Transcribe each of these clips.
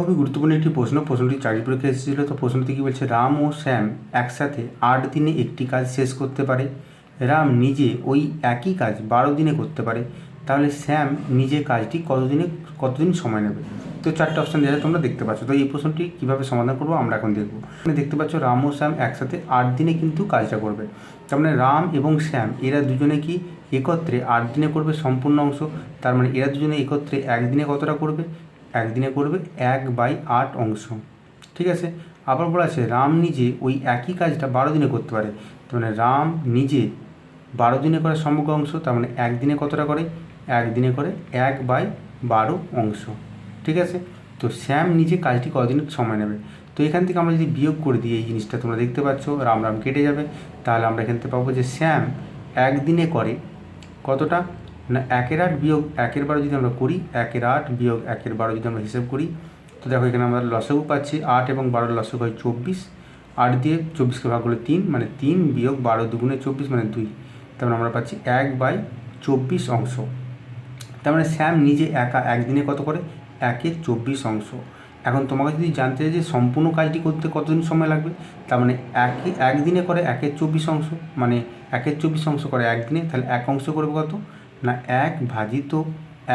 খুবই গুরুত্বপূর্ণ একটি প্রশ্ন। প্রশ্নটি চাকরি পরীক্ষায় এসেছিল। তো প্রশ্নটি কী বলছে, রাম ও শ্যাম একসাথে আট দিনে একটি কাজ শেষ করতে পারে? রাম নিজে ওই একই কাজ বারো দিনে করতে পারে। তাহলে শ্যাম নিজে কাজটি কতদিনে, কতদিন সময় নেবে? তো চারটে অপশান দেওয়া তোমরা দেখতে পাচ্ছ। তো এই প্রশ্নটি কীভাবে সমাধান করব আমরা এখন দেখব। এখানে দেখতে পাচ্ছ, রাম ও শ্যাম একসাথে আট দিনে কিন্তু কাজটা করবে। তার মানে রাম এবং শ্যাম এরা দুজনে কি একত্রে আট দিনে করবে সম্পূর্ণ অংশ? তার মানে এরা দুজনে একত্রে একদিনে কতটা করবে? একদিনে করবে এক বাই আট অংশ। ঠিক আছে? আবার বলা আছে, রাম নিজে ওই একই কাজটা বারো দিনে করতে পারে। তার মানে রাম নিজে বারো দিনে করে সমগ্র অংশ, তার মানে একদিনে কতটা করে? একদিনে করে এক বাই বারো অংশ। ঠিক আছে? তো শ্যাম নিজে কাজটি কদিন সময় নেবে? তো এখান থেকে আমরা যদি বিয়োগ করে দিই এই জিনিসটা, তোমরা দেখতে পাচ্ছ, রাম রাম কেটে যাবে। তাহলে আমরা এখান থেকে পাবো যে শ্যাম একদিনে করে কতটা? না, একের আট বিয়োগ একের বারো যদি আমরা করি, একের আট বিয়োগ একের বারো যদি আমরা হিসেব করি, তো দেখো এখানে আমরা লসগু পাচ্ছি, আট এবং বারোর লসগু হয় চব্বিশ। আট দিয়ে চব্বিশকে ভাগ করলে তিন মানে তিন বিয়োগ বারো দুগুণে চব্বিশ মানে দুই। তার মানে আমরা পাচ্ছি এক বাই চব্বিশ অংশ। তার মানে শ্যাম নিজে একা একদিনে কত করে? একের চব্বিশ অংশ। এখন তোমাকে যদি জানতে যে সম্পূর্ণ কাজটি করতে কতদিন সময় লাগবে? তার মানে একই একদিনে করে একের চব্বিশ অংশ মানে একের চব্বিশ অংশ করে একদিনে, তাহলে এক অংশ করবে কত? না এক ভাজিত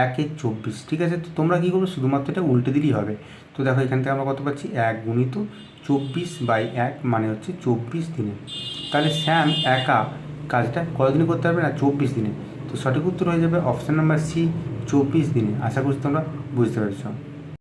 একে চব্বিশ, ঠিক আছে? তো তোমরা কী করবে? শুধুমাত্র এটা উল্টে দিলেই হবে। তো দেখো এখান থেকে আমরা কত পাচ্ছি? এক গুণিত চব্বিশ বাই এক মানে হচ্ছে চব্বিশ দিনে। তাহলে স্যাম একা কাজটা কতদিনে করতে পারবে? না চব্বিশ দিনে। তো সঠিক উত্তর হয়ে যাবে অপশান নাম্বার সি, চব্বিশ দিনে। আশা করছি তোমরা বুঝতে পেরেছ।